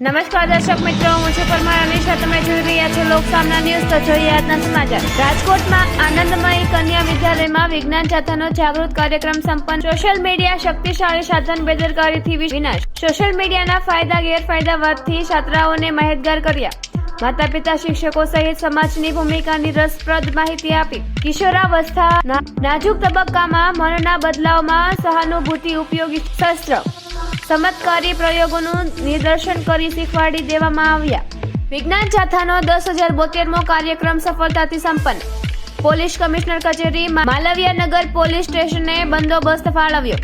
નમસ્કાર, દર્શક મિત્રો, હું છું પરમાર અનિશા. તમે જોઈ રહ્યા છો લોક સામના ન્યૂઝ. તો જોઈએ આજના સમાચાર. રાજકોટમાં આનંદમય કન્યા વિદ્યાલયમાં વિજ્ઞાન જાથાનો જાગૃત કાર્યક્રમ સંપન્ન. સોશિયલ મીડિયા શક્તિશાળી સાધન બેદરકારીથી વિનાશ. સોશિયલ મીડિયાના ફાયદા, ગેરફાયદા વાતથી છાત્રાઓને માહિતગાર કર્યા. માતા પિતા શિક્ષકો સહિત સમાજની ભૂમિકાની રસપ્રદ માહિતી આપી. કિશોરાવસ્થા નાજુક તબક્કામાં મનના બદલાવમાં સહાનુભૂતિ ઉપયોગી શસ્ત્ર. ચમત્કારી પ્રયોગોનું નિદર્શન કરી શીખવાડી દેવામાં આવ્યા. વિજ્ઞાન જાથાનો દસ હજાર બોતેરમો કાર્યક્રમ સફળતાથી સંપન્ન. પોલીસ કમિશનર કચેરી માલવિયાનગર પોલીસ સ્ટેશને બંદોબસ્ત ફાળવ્યો.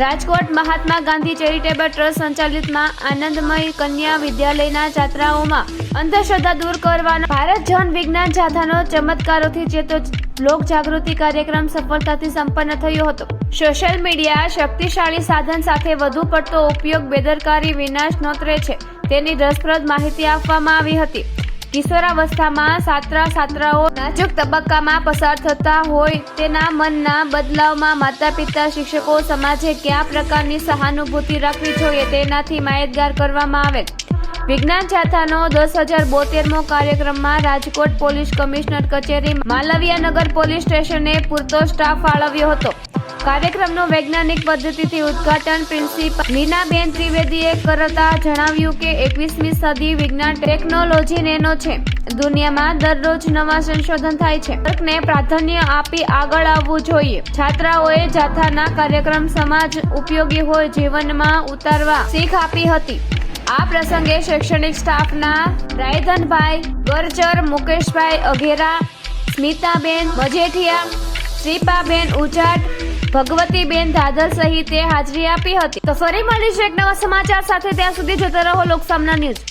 રાજકોટ મહાત્મા ગાંધી ચેરિટેબલ ટ્રસ્ટ સંચાલિતમાં આનંદમય કન્યા વિદ્યાલયના છાત્રાઓમાં અંધશ્રદ્ધા દૂર કરવાનો ભારત જન વિજ્ઞાન જાથાનો ચમત્કારોથી ચેતો લોક જાગૃતિ કાર્યક્રમ સફળતાથી સંપન્ન થયો હતો. સોશિયલ મીડિયા શક્તિશાળી સાધન સાથે વધુ પડતો ઉપયોગ બેદરકારી વિનાશ નોતરે છે. તેની રસપ્રદ માહિતી આપવામાં આવી હતી. કિશોરાવસ્થામાં સાત્રા સાત્રાઓ નાજુક તબક્કામાં પસાર થતા હોય તેના મનના બદલાવમાં માતા પિતા શિક્ષકો, સમાજે કયા પ્રકારની સહાનુભૂતિ રાખવી જોઈએ તેનાથી માહિતગાર કરવામાં આવે. વિજ્ઞાન જાથાનો દસ હજાર બોતેરમો કાર્યક્રમમાં રાજકોટ પોલીસ કમિશનર કચેરી માલવિયાનગર પોલીસ સ્ટેશને પૂરતો સ્ટાફ ફાળવ્યો હતો. કાર્યક્રમનું વૈજ્ઞાનિક પદ્ધતિથી ઉદ્ઘાટન પ્રિન્સિપલ મીનાબેન ત્રિવેદીએ કરતા જણાવ્યું કે એકવીસમી સદી વિજ્ઞાન ટેકનોલોજી નેનો છે. દુનિયામાં દરરોજ નવા સંશોધન થાય છે. તર્કને પ્રાધાન્ય આપી આગળ આવવું જોઈએ. છાત્રાઓએ જાથાના કાર્યક્રમ સમાજ ઉપયોગી હોય જીવનમાં ઉતારવા શીખ આપી હતી. આ પ્રસંગે શૈક્ષણિક સ્ટાફના રાયધનભાઈ ગરચર મુકેશભાઈ અઘેરા, સ્મિતાબેન મજેઠિયા, શ્રીપાબેન ઉજાટ ભગવતીબેન દાદર સહિતે હાજરી આપી હતી. તો ફરી મળીશું એક નવા સમાચાર સાથે. ત્યાં સુધી જતા રહો લોકસામના ન્યૂઝ.